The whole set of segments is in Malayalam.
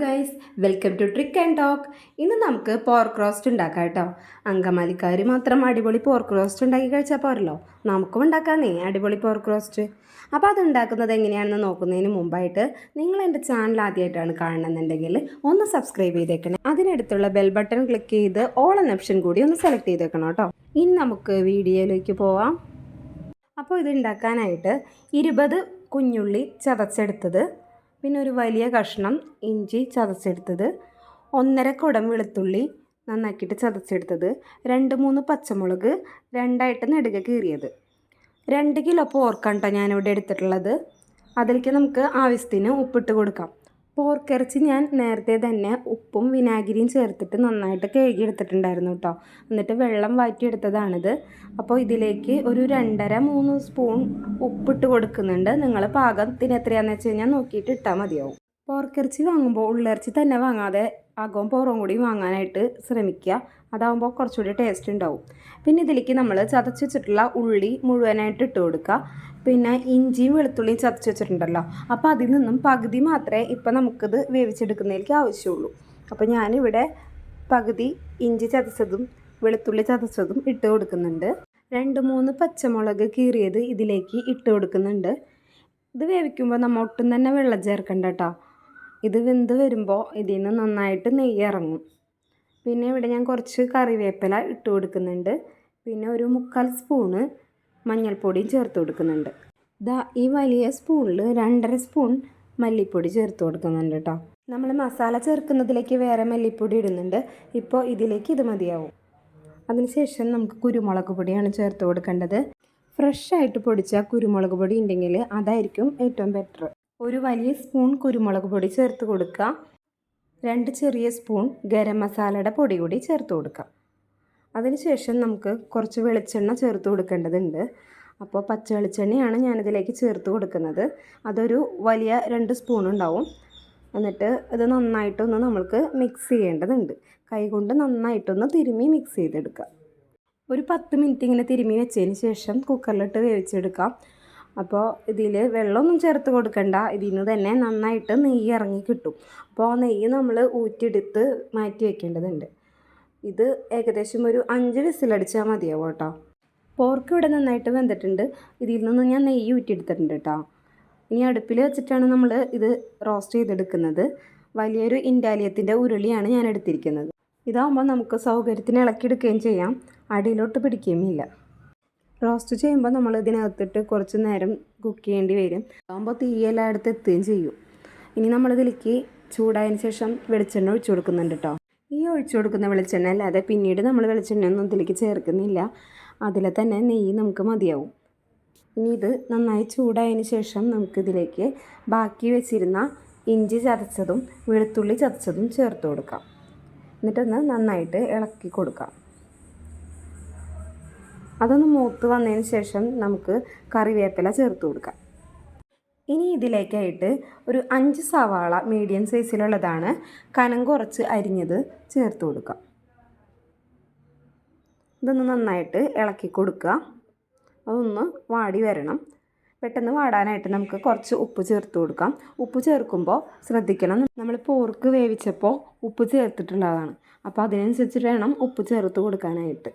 Guys welcome to trick and talk ഇന്ന് നമുക്ക് പോർക്ക് റോസ്റ്റ് ഉണ്ടാക്കാം കേട്ടോ. അങ്കമാലിക്കാർ മാത്രം അടിപൊളി പോർക്ക് റോസ്റ്റ് ഉണ്ടാക്കി കഴിച്ചാൽ പോരല്ലോ. നമുക്കും ഉണ്ടാക്കാന്നേ അടിപൊളി പോർക്ക് റോസ്റ്റ് അപ്പോൾ അത് ഉണ്ടാക്കുന്നത് എങ്ങനെയാണെന്ന് നോക്കുന്നതിന് മുമ്പായിട്ട് നിങ്ങൾ എന്റെ ചാനൽ ആദ്യമായിട്ടാണ് കാണണമെന്നുണ്ടെങ്കിൽ ഒന്ന് സബ്സ്ക്രൈബ് ചെയ്തേക്കണേ. അതിനടുത്തുള്ള ബെൽ ബട്ടൺ ക്ലിക്ക് ചെയ്ത് ഓൾ എന്ന ഓപ്ഷൻ കൂടി ഒന്ന് സെലക്ട് ചെയ്തേക്കണം കേട്ടോ. ഇനി നമുക്ക് വീഡിയോയിലേക്ക് പോവാം. അപ്പോൾ ഇത് ഉണ്ടാക്കാനായിട്ട് ഇരുപത് കുഞ്ഞുള്ളി ചതച്ചെടുത്തത്. പിന്നെ ഒരു വലിയ കഷ്ണം ഇഞ്ചി ചതച്ചെടുത്തത്. ഒന്നര കുടം വെളുത്തുള്ളി നന്നാക്കിയിട്ട് ചതച്ചെടുത്തത്. രണ്ട് മൂന്ന് പച്ചമുളക് രണ്ടായിട്ട് നെടുക കീറിയത്. രണ്ട് കിലോ പോർക്കാണ് കേട്ടോ ഞാനിവിടെ എടുത്തിട്ടുള്ളത്. അതിലേക്ക് നമുക്ക് ആവശ്യത്തിന് ഉപ്പിട്ട് കൊടുക്കാം. പോർക്കിറച്ചി ഞാൻ നേരത്തെ തന്നെ ഉപ്പും വിനാഗിരിയും ചേർത്തിട്ട് നന്നായിട്ട് കഴുകിയെടുത്തിട്ടുണ്ടായിരുന്നു കേട്ടോ. എന്നിട്ട് വെള്ളം വാറ്റിയെടുത്തതാണിത് അപ്പോൾ ഇതിലേക്ക് ഒരു രണ്ടര മൂന്ന് സ്പൂൺ ഉപ്പിട്ട് കൊടുക്കുന്നുണ്ട്. നിങ്ങൾ പാകത്തിന് എത്രയാണെന്ന് വെച്ച് കഴിഞ്ഞാൽ നോക്കിയിട്ട് ഇട്ടാൽ മതിയാവും. പോർക്കിറച്ചി വാങ്ങുമ്പോൾ ഉള്ളിറച്ചി തന്നെ വാങ്ങാതെ അകവും പുറവും കൂടി വാങ്ങാനായിട്ട് ശ്രമിക്കുക. അതാകുമ്പോൾ കുറച്ചുകൂടി ടേസ്റ്റ് ഉണ്ടാവും. പിന്നെ ഇതിലേക്ക് നമ്മൾ ചതച്ച് വെച്ചിട്ടുള്ള ഉള്ളി മുഴുവനായിട്ട് ഇട്ട് കൊടുക്കുക. പിന്നെ ഇഞ്ചിയും വെളുത്തുള്ളിയും ചതച്ച് വെച്ചിട്ടുണ്ടല്ലോ. അപ്പോൾ അതിൽ നിന്നും പകുതി മാത്രമേ ഇപ്പം നമുക്കിത് വേവിച്ചെടുക്കുന്നതിലേക്ക് ആവശ്യമുള്ളൂ. അപ്പോൾ ഞാനിവിടെ പകുതി ഇഞ്ചി ചതച്ചതും വെളുത്തുള്ളി ചതച്ചതും ഇട്ട് കൊടുക്കുന്നുണ്ട്. രണ്ട് മൂന്ന് പച്ചമുളക് കീറിയത് ഇതിലേക്ക് ഇട്ട് കൊടുക്കുന്നുണ്ട്. ഇത് വേവിക്കുമ്പോൾ നമ്മൾ ഒട്ടും തന്നെ വെള്ളം ചേർക്കണ്ട കേട്ടോ. ഇത് വെന്ത് വരുമ്പോൾ ഇതിൽ നിന്ന് നന്നായിട്ട് നെയ്യ് ഇറങ്ങും. പിന്നെ ഇവിടെ ഞാൻ കുറച്ച് കറിവേപ്പില ഇട്ട് കൊടുക്കുന്നുണ്ട്. പിന്നെ ഒരു മുക്കാൽ സ്പൂണ് മഞ്ഞൾപ്പൊടിയും ചേർത്ത് കൊടുക്കുന്നുണ്ട്. ഇതാ ഈ വലിയ സ്പൂണിൽ രണ്ടര സ്പൂൺ മല്ലിപ്പൊടി ചേർത്ത് കൊടുക്കുന്നുണ്ട് കേട്ടോ നമ്മൾ മസാല ചേർക്കുന്നതിലേക്ക് വേറെ മല്ലിപ്പൊടി ഇടുന്നുണ്ട്. ഇപ്പോൾ ഇതിലേക്ക് ഇത് മതിയാവും. അതിനുശേഷം നമുക്ക് കുരുമുളക് പൊടിയാണ് ചേർത്ത് കൊടുക്കേണ്ടത്. ഫ്രഷ് ആയിട്ട് പൊടിച്ച കുരുമുളക് പൊടി ഉണ്ടെങ്കിൽ അതായിരിക്കും ഏറ്റവും ബെറ്റർ ഒരു വലിയ സ്പൂൺ കുരുമുളക് പൊടി ചേർത്ത് കൊടുക്കുക രണ്ട് ചെറിയ സ്പൂൺ ഗരം മസാലയുടെ പൊടി കൂടി ചേർത്ത് കൊടുക്കാം. അതിനുശേഷം നമുക്ക് കുറച്ച് വെളിച്ചെണ്ണ ചേർത്ത് കൊടുക്കേണ്ടതുണ്ട്. അപ്പോൾ പച്ച വെളിച്ചെണ്ണയാണ് ഞാനിതിലേക്ക് ചേർത്ത് കൊടുക്കുന്നത്. അതൊരു വലിയ രണ്ട് സ്പൂൺ ഉണ്ടാവും. എന്നിട്ട് ഇത് നന്നായിട്ടൊന്ന് നമ്മൾക്ക് മിക്സ് ചെയ്യേണ്ടതുണ്ട്. കൈകൊണ്ട് നന്നായിട്ടൊന്ന് തിരുമ്മി മിക്സ് ചെയ്തെടുക്കാം. ഒരു പത്ത് മിനിറ്റ് ഇങ്ങനെ തിരുമ്മി വെച്ചതിന് ശേഷം കുക്കറിലിട്ട് വേവിച്ചെടുക്കാം. അപ്പോൾ ഇതിൽ വെള്ളമൊന്നും ചേർത്ത് കൊടുക്കണ്ട. ഇതിൽ നിന്ന് തന്നെ നന്നായിട്ട് നെയ്യ് ഇറങ്ങി കിട്ടും. അപ്പോൾ ആ നെയ്യ് നമ്മൾ ഊറ്റിയെടുത്ത് മാറ്റി വെക്കേണ്ടതുണ്ട്. ഇത് ഏകദേശം ഒരു അഞ്ച് വിസിലടിച്ചാൽ മതിയാവും കേട്ടോ. പോർക്ക് ഇവിടെ നന്നായിട്ട് വെന്തിട്ടുണ്ട്. ഇതിൽ നിന്ന് ഞാൻ നെയ്യ് ഊറ്റിയെടുത്തിട്ടുണ്ട് കേട്ടോ. ഇനി അടുപ്പിൽ വെച്ചിട്ടാണ് നമ്മൾ ഇത് റോസ്റ്റ് ചെയ്തെടുക്കുന്നത്. വലിയൊരു ഇൻഡാലിയത്തിന്റെ ഉരുളിയാണ് ഞാൻ എടുത്തിരിക്കുന്നത്. ഇതാകുമ്പോൾ നമുക്ക് സൗകര്യത്തിന് ഇളക്കിയെടുക്കുകയും ചെയ്യാം. അടിയിലോട്ട് പിടിക്കുകയും ഇല്ല റോസ്റ്റ് ചെയ്യുമ്പോൾ നമ്മൾ ഇതിനകത്തിട്ട് കുറച്ച് നേരം കുക്ക് ചെയ്യേണ്ടി വരും. ആകുമ്പോൾ തീയെല്ലാം അടുത്ത് എത്തുകയും ചെയ്യും. ഇനി നമ്മളിതിലേക്ക് ചൂടായതിന് ശേഷം വെളിച്ചെണ്ണ ഒഴിച്ചു കൊടുക്കുന്നുണ്ട് കേട്ടോ ഈ ഒഴിച്ചു കൊടുക്കുന്ന വെളിച്ചെണ്ണ അല്ലാതെ പിന്നീട് നമ്മൾ വെളിച്ചെണ്ണയൊന്നും ഇതിലേക്ക് ചേർക്കുന്നില്ല. അതിൽ തന്നെ നെയ്യ് നമുക്ക് മതിയാവും. ഇനി ഇത് നന്നായി ചൂടായതിന് ശേഷം നമുക്ക് ഇതിലേക്ക് ബാക്കി വെച്ചിരുന്ന ഇഞ്ചി ചതച്ചതും വെളുത്തുള്ളി ചതച്ചതും ചേർത്ത് കൊടുക്കാം. എന്നിട്ടൊന്ന് നന്നായിട്ട് ഇളക്കി കൊടുക്കാം. അതൊന്ന് മൂത്ത് വന്നതിന് ശേഷം നമുക്ക് കറിവേപ്പില ചേർത്ത് കൊടുക്കാം. ഇനി ഇതിലേക്കായിട്ട് ഒരു അഞ്ച് സവാള മീഡിയം സൈസിലുള്ളതാണ് കനം കുറച്ച് അരിഞ്ഞത് ചേർത്ത് കൊടുക്കാം. ഇതൊന്ന് നന്നായിട്ട് ഇളക്കി കൊടുക്കുക. അതൊന്ന് വാടി വരണം. പെട്ടെന്ന് വാടാനായിട്ട് നമുക്ക് കുറച്ച് ഉപ്പ് ചേർത്ത് കൊടുക്കാം. ഉപ്പ് ചേർക്കുമ്പോൾ ശ്രദ്ധിക്കണം. നമ്മൾ പോർക്ക് വേവിച്ചപ്പോൾ ഉപ്പ് ചേർത്തിട്ടുള്ളതാണ്. അപ്പോൾ അതിനനുസരിച്ച് വേണം ഉപ്പ് ചേർത്ത് കൊടുക്കാനായിട്ട്.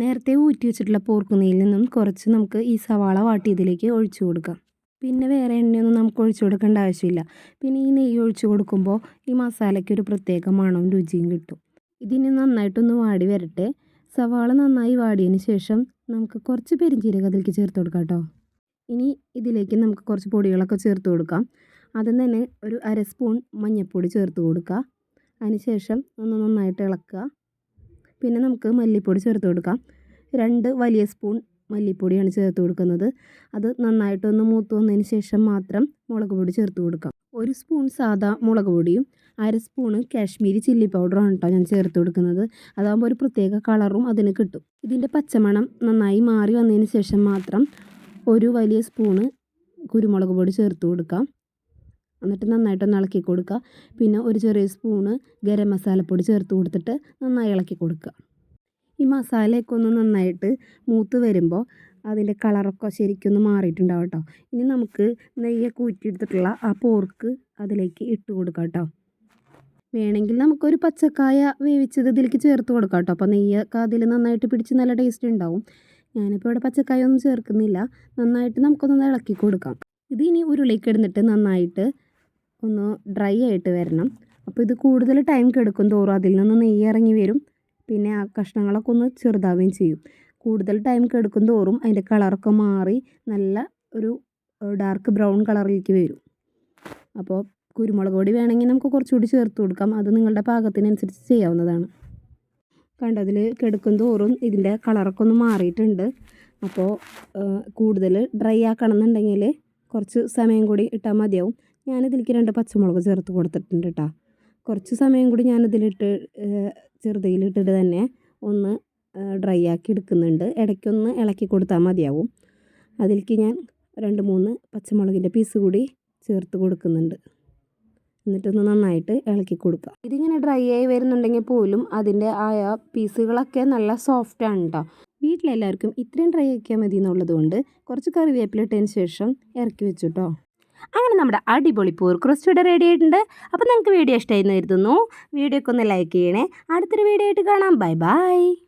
നേരത്തെ ഊറ്റി വെച്ചിട്ടുള്ള പോർക്ക് നെയ്യിൽ നിന്നും കുറച്ച് നമുക്ക് ഈ സവാള വാട്ടിയതിലേക്ക് ഒഴിച്ചു കൊടുക്കാം. പിന്നെ വേറെ എണ്ണയൊന്നും നമുക്ക് ഒഴിച്ചു കൊടുക്കേണ്ട ആവശ്യമില്ല. പിന്നെ ഈ നെയ്യ് ഒഴിച്ചു കൊടുക്കുമ്പോൾ ഈ മസാലയ്ക്ക് ഒരു പ്രത്യേക മണവും രുചിയും കിട്ടും. ഇതിന് നന്നായിട്ടൊന്ന് വാടി വരട്ടെ. സവാള നന്നായി വാടിയതിന് ശേഷം നമുക്ക് കുറച്ച് പെരിഞ്ചീരകം അതിലേക്ക് ചേർത്ത് കൊടുക്കാം കേട്ടോ. ഇനി ഇതിലേക്ക് നമുക്ക് കുറച്ച് പൊടികളൊക്കെ ചേർത്ത് കൊടുക്കാം. അതിൽ തന്നെ ഒരു അര സ്പൂൺ മഞ്ഞൾപ്പൊടി ചേർത്ത് കൊടുക്കുക. അതിന് ശേഷം ഒന്ന് നന്നായിട്ട് ഇളക്കുക. പിന്നെ നമുക്ക് മല്ലിപ്പൊടി ചേർത്ത് കൊടുക്കാം. രണ്ട് വലിയ സ്പൂൺ മല്ലിപ്പൊടിയാണ് ചേർത്ത് കൊടുക്കുന്നത്. അത് നന്നായിട്ടൊന്ന് മൂത്ത് വന്നതിന് ശേഷം മാത്രം മുളക് പൊടി ചേർത്ത് കൊടുക്കാം. ഒരു സ്പൂൺ സാധാ മുളക് പൊടിയും അര സ്പൂണ് കാശ്മീരി ചില്ലി പൗഡറാണ് കേട്ടോ ഞാൻ ചേർത്ത് കൊടുക്കുന്നത്. അതാകുമ്പോൾ ഒരു പ്രത്യേക കളറും അതിന് കിട്ടും. ഇതിന്റെ പച്ചമണം നന്നായി മാറി വന്നതിന് ശേഷം മാത്രം ഒരു വലിയ സ്പൂണ് കുരുമുളക് പൊടി ചേർത്ത് കൊടുക്കാം. എന്നിട്ട് നന്നായിട്ടൊന്ന് ഇളക്കി കൊടുക്കുക. പിന്നെ ഒരു ചെറിയ സ്പൂണ് ഗരം മസാലപ്പൊടി ചേർത്ത് കൊടുത്തിട്ട് നന്നായി ഇളക്കി കൊടുക്കുക. ഈ മസാലയൊക്കെ ഒന്ന് നന്നായിട്ട് മൂത്ത് വരുമ്പോൾ അതിന്റെ കളറൊക്കെ ശരിക്കൊന്ന് മാറിയിട്ടുണ്ടാവും കേട്ടോ. ഇനി നമുക്ക് നെയ്യൊക്കെ ഊറ്റിയെടുത്തിട്ടുള്ള ആ പോർക്ക് അതിലേക്ക് ഇട്ട് കൊടുക്കാം കേട്ടോ. വേണമെങ്കിൽ നമുക്കൊരു പച്ചക്കായ വേവിച്ചത് ഇതിലേക്ക് ചേർത്ത് കൊടുക്കാം കേട്ടോ. അപ്പോൾ നെയ്യൊക്കെ അതിൽ നന്നായിട്ട് പിടിച്ച് നല്ല ടേസ്റ്റ് ഉണ്ടാവും. ഞാനിപ്പോൾ ഇവിടെ പച്ചക്കായ ഒന്നും ചേർക്കുന്നില്ല. നന്നായിട്ട് നമുക്കൊന്ന് ഇളക്കി കൊടുക്കാം. ഇത് ഇനി ഉരുളിക്കിടന്നിട്ട് നന്നായിട്ട് ഒന്ന് ഡ്രൈ ആയിട്ട് വരണം. അപ്പോൾ ഇത് കൂടുതൽ ടൈം കെടുക്കും തോറും അതിൽ നിന്ന് നെയ്യ് ഇറങ്ങി വരും. പിന്നെ ആ കഷ്ണങ്ങളൊക്കെ ഒന്ന് ചെറുതാവുകയും ചെയ്യും. കൂടുതൽ ടൈം കെടുക്കും തോറും അതിന്റെ കളറൊക്കെ മാറി നല്ല ഒരു ഡാർക്ക് ബ്രൗൺ കളറിലേക്ക് വരും. അപ്പോൾ കുരുമുളക് പൊടി വേണമെങ്കിൽ നമുക്ക് കുറച്ചുകൂടി ചേർത്ത് കൊടുക്കാം. അത് നിങ്ങളുടെ പാകത്തിനനുസരിച്ച് ചെയ്യാവുന്നതാണ്. കണ്ടതിൽ കെടുക്കും തോറും ഇതിന്റെ കളറൊക്കെ ഒന്ന് മാറിയിട്ടുണ്ട്. അപ്പോൾ കൂടുതൽ ഡ്രൈ ആക്കണം എന്നുണ്ടെങ്കിൽ കുറച്ച് സമയം കൂടി ഇട്ടാൽ മതിയാവും. ഞാനിതിലേക്ക് രണ്ട് പച്ചമുളക് ചേർത്ത് കൊടുത്തിട്ടുണ്ട് കേട്ടോ കുറച്ച് സമയം കൂടി ഞാനിതിലിട്ട് ചെറുതയിലിട്ടിട്ട് തന്നെ ഒന്ന് ഡ്രൈ ആക്കി എടുക്കുന്നുണ്ട്. ഇടയ്ക്കൊന്ന് ഇളക്കി കൊടുത്താൽ മതിയാവും. അതിലേക്ക് ഞാൻ രണ്ട് മൂന്ന് പച്ചമുളകിന്റെ പീസ് കൂടി ചേർത്ത് കൊടുക്കുന്നുണ്ട്. എന്നിട്ടൊന്ന് നന്നായിട്ട് ഇളക്കി കൊടുക്കുക ഇതിങ്ങനെ ഡ്രൈ ആയി വരുന്നുണ്ടെങ്കിൽ പോലും അതിന്റെ ആയ പീസുകളൊക്കെ നല്ല സോഫ്റ്റ് ആണ് കേട്ടോ വീട്ടിലെല്ലാവർക്കും ഇത്രയും ഡ്രൈ ആക്കിയാൽ മതി എന്നുള്ളത് കൊണ്ട് കുറച്ച് കറിവേപ്പിലിട്ടതിന് ശേഷം ഇറക്കി വെച്ചു കേട്ടോ അങ്ങനെ നമ്മുടെ അടിപൊളി പൂർ ക്രസ്റ്റ് ഇവിടെ റെഡി ആയിട്ടുണ്ട്. അപ്പോൾ നിങ്ങൾക്ക് വീഡിയോ ഇഷ്ടമായി എന്ന് കരുതുന്നു. വീഡിയോ ഒക്കെ ഒന്ന് ലൈക്ക് ചെയ്യണേ. അടുത്തൊരു വീഡിയോ ആയിട്ട് കാണാം. Bye bye